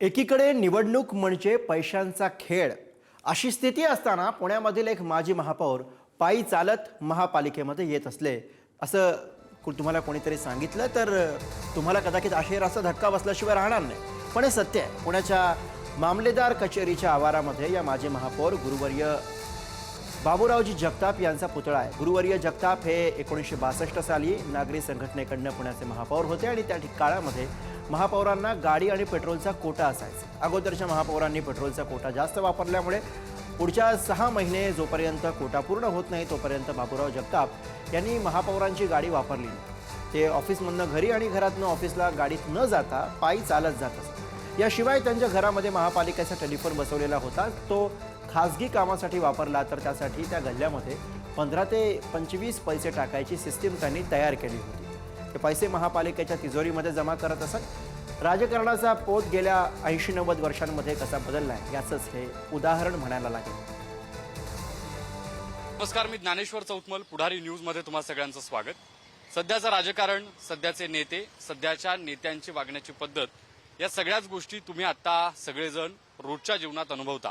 एकीकडे निवडणूक म्हणजे पैशांचा खेळ. अशी स्थिती असताना पुण्यामधील एक माजी महापौर पायी चालत महापालिकेमध्ये येत असले. असं तुम्हाला कोणीतरी सांगितलं? तर तुम्हाला कदाचित आशेर असा धक्का बसल्याशिवाय राहणार नाही. पण हे सत्य आहे. पुण्याच्या मामलेदार कचेरीच्या आवारामध्ये या माजी महापौर गुरुवर्य बाबूरावजी जगताप यांचा पुतळा आहे. गुरुवर्य जगताप हे एकोणीसशे बासष्ट साली नागरी संघटनेकडनं पुण्याचे महापौर होते आणि त्या ठिकाणामध्ये महापौरांना गाडी आणि पेट्रोलचा कोटा असायचा. अगोदरच्या महापौरांनी पेट्रोलचा कोटा जास्त वापरल्यामुळे पुढच्या सहा महिने जोपर्यंत कोटा पूर्ण होत नाही तोपर्यंत बाबूराव जगताप यांनी महापौरांची गाडी वापरली नाही. ते ऑफिसमधनं घरी आणि घरातनं ऑफिसला गाडीत न जाता पायी चालत जात असत. याशिवाय त्यांच्या घरामध्ये महापालिकेचा टेलिफोन बसवलेला होता. तो खाजगी कामासाठी वापरला तर त्यासाठी त्या गल्ल्यामध्ये पंधरा ते पंचवीस पैसे टाकायची सिस्टीम त्यांनी तयार केली होती. ते पैसे महापालिकेच्या तिजोरीमध्ये जमा करत असत. राजकारणाचा पोत गेल्या ऐंशी नव्वद वर्षांमध्ये कसा बदललाय याचंच हे उदाहरण म्हणायला लागेल. नमस्कार मी ज्ञानेश्वर चौतमल पुढारी न्यूजमध्ये तुम्हा सगळ्यांचं स्वागत. सध्याचं राजकारण सध्याचे नेते सध्याच्या नेत्यांची वागण्याची पद्धत या सगळ्याच गोष्टी तुम्ही आता सगळेजण रोजच्या जीवनात अनुभवता.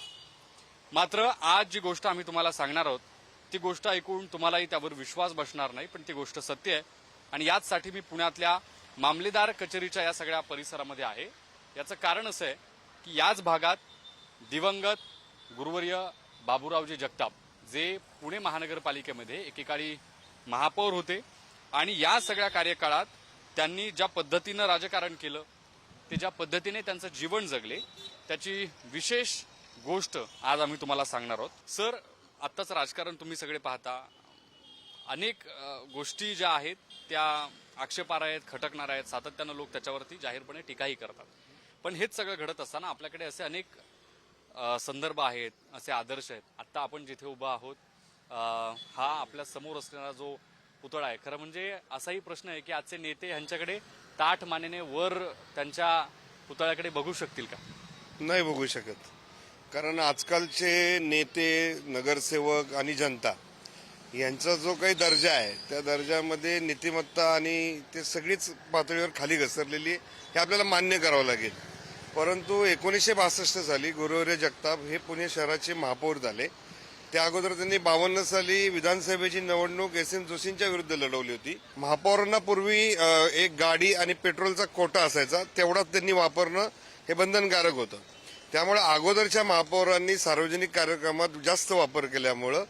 मात्र आज जी गोष्ट आम्ही तुम्हाला सांगणार आहोत ती गोष्ट ऐकून तुम्हालाही त्यावर विश्वास बसणार नाही पण ती गोष्ट सत्य आहे. आणि याचसाठी मी पुण्यातल्या मामलेदार कचेरीच्या या सगळ्या परिसरामध्ये आहे. याचं कारण असं आहे की याच भागात दिवंगत गुरुवर्य बाबूरावजी जगताप जे पुणे महानगरपालिकेमध्ये एकेकाळी महापौर होते आणि या सगळ्या कार्यकाळात त्यांनी ज्या पद्धतीनं राजकारण केलं ते ज्या पद्धतीने त्यांचं जीवन जगले त्याची विशेष गोष्ट आज आम्ही तुम्हाला सांगणार आहोत. सर आत्ताचं राजकारण तुम्ही सगळे पाहता अनेक गोष्टी ज्या आहेत त्या आक्षेपार्ह आहेत खटकणार आहेत सातत्यानं लोक त्याच्यावरती जाहीरपणे टीकाही करतात. पण हेच सगळं घडत असताना आपल्याकडे असे अनेक संदर्भ आहेत असे आदर्श आहेत. आत्ता आपण जिथे उभा आहोत हा आपल्यासमोर असलेला जो पुतळा आहे खरं म्हणजे असाही प्रश्न आहे की आजचे नेते ह्यांच्याकडे ताठ मानेने वर त्यांच्या पुतळ्याकडे बघू शकतील का? नाही बघू शकत. कारण आजकालचे नेते नगरसेवक आणि जनता यांचा जो काही दर्जा आहे त्या दर्जामध्ये नीतिमत्ता आणि ते सगळीच पातळीवर खाली घसरलेली हे आपल्याला मान्य करावं लागेल. परंतु एकोणीसशे बासष्ट साली गुरुवर्य जगताप हे पुणे शहराचे महापौर झाले. त्या अगोदर त्यांनी बावन्न साली विधानसभेची निवडणूक एस एम जोशींच्या विरुद्ध लढवली होती. महापौरांना पूर्वी एक गाडी आणि पेट्रोलचा कोटा असायचा तेवढाच त्यांनी वापरणं हे बंधनकारक होतं. त्यामुळे अगोदरच्या महापौरांनी सार्वजनिक कार्यक्रमात जास्त वापर केल्यामुळं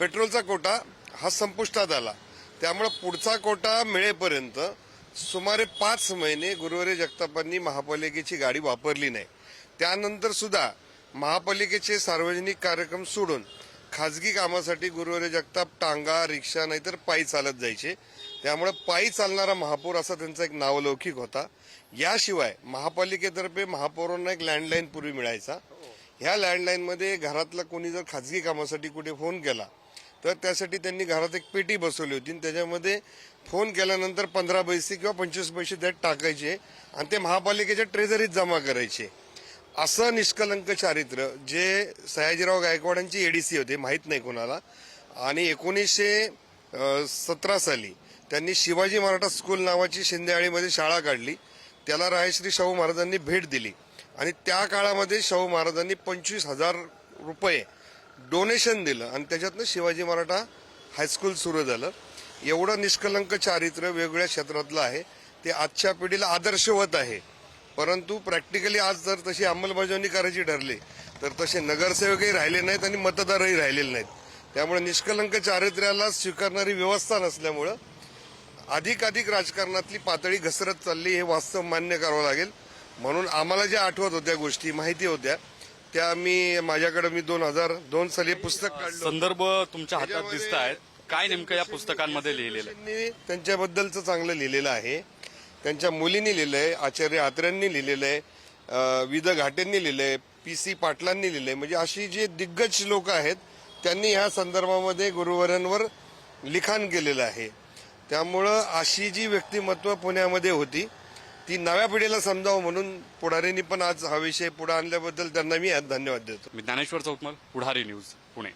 पेट्रोलचा कोटा हा संपुष्टात आला. त्यामुळे पुढचा कोटा मिळेपर्यंत सुमारे पाच महिने गुरुवारी जगतापांनी महापालिकेची गाडी वापरली नाही. त्यानंतर सुद्धा महापालिकेचे सार्वजनिक कार्यक्रम सोडून खाजगी कामासाठी गुरुवारी जगताप टांगा रिक्षा नाहीतर पायी चालत जायचे. त्यामुळे पायी चालणारा महापौर असा त्यांचा एक नावलौकिक होता. याशिवाय महापालिकेतर्फे महापौरांना एक लँडलाईन पूर्वी मिळायचा. ह्या लँडलाईनमध्ये घरातला कोणी जर खाजगी कामासाठी कुठे फोन केला तर त्यासाठी त्यांनी घरात एक पेटी बसवली होती. आणि त्याच्यामध्ये फोन केल्यानंतर पंधरा पैसे किंवा पंचवीस पैसे त्यात टाकायचे आणि ते महापालिकेच्या ट्रेझरीत जमा करायचे. असं निष्कलंक चारित्र्य जे सयाजीराव गायकवाडांची एडीसी होते माहीत नाही कोणाला. आणि एकोणीसशे सतरा साली त्यांनी शिवाजी मराठा स्कूल नावाची शिंदेआळीमध्ये शाळा काढली. त्याला रायश्री शाहू महाराजांनी भेट दिली. आणि त्या काळामध्ये शाहू महाराजांनी पंचवीस हजार रुपये डोनेशन दिलं आणि त्याच्यातनं शिवाजी मराठा हायस्कूल सुरू झालं. एवढं निष्कलंक चारित्र्य वेगवेगळ्या क्षेत्रातलं आहे. ते आजच्या पिढीला आदर्शवत आहे. परंतु प्रॅक्टिकली आज जर तशी अंमलबजावणी करायची ठरली तर तसे नगरसेवकही राहिले नाहीत आणि मतदारही राहिलेले नाहीत. त्यामुळे निष्कलंक चारित्र्याला स्वीकारणारी व्यवस्था नसल्यामुळं अधिक अधिक राजकारणातली पातळी घसरत चालली हे वास्तव मान्य करावं लागेल. म्हणून आम्हाला ज्या आठवत होत्या गोष्टी माहिती होत्या त्या मी माझ्याकडे मी दोन हजार दोन साली पुस्तक काढलं संदर्भ तुमच्या हातात दिसत आहेत. काय नेमकं या पुस्तकांमध्ये लिहिलेलं आहे? त्यांनी त्यांच्याबद्दलचं चांगलं लिहिलेलं आहे. त्यांच्या मुलींनी लिहिलंय आचार्य आत्र्यांनी लिहिलेलं आहे अं, विद घाटेंनी लिहिलंय पी सी पाटलांनी लिहिलंय. म्हणजे अशी जी दिग्गज लोक आहेत त्यांनी ह्या संदर्भामध्ये गुरुवारांवर लिखाण केलेलं आहे. त्यामुळं अशी जी व्यक्तिमत्व पुण्यामध्ये होती ती नव्या पिढीला समजावं म्हणून पुढारींनी पण आज हा विषय पुढे आणल्याबद्दल त्यांना मी धन्यवाद देतो. मी ज्ञानेश्वर चौकमल पुढारी न्यूज पुणे.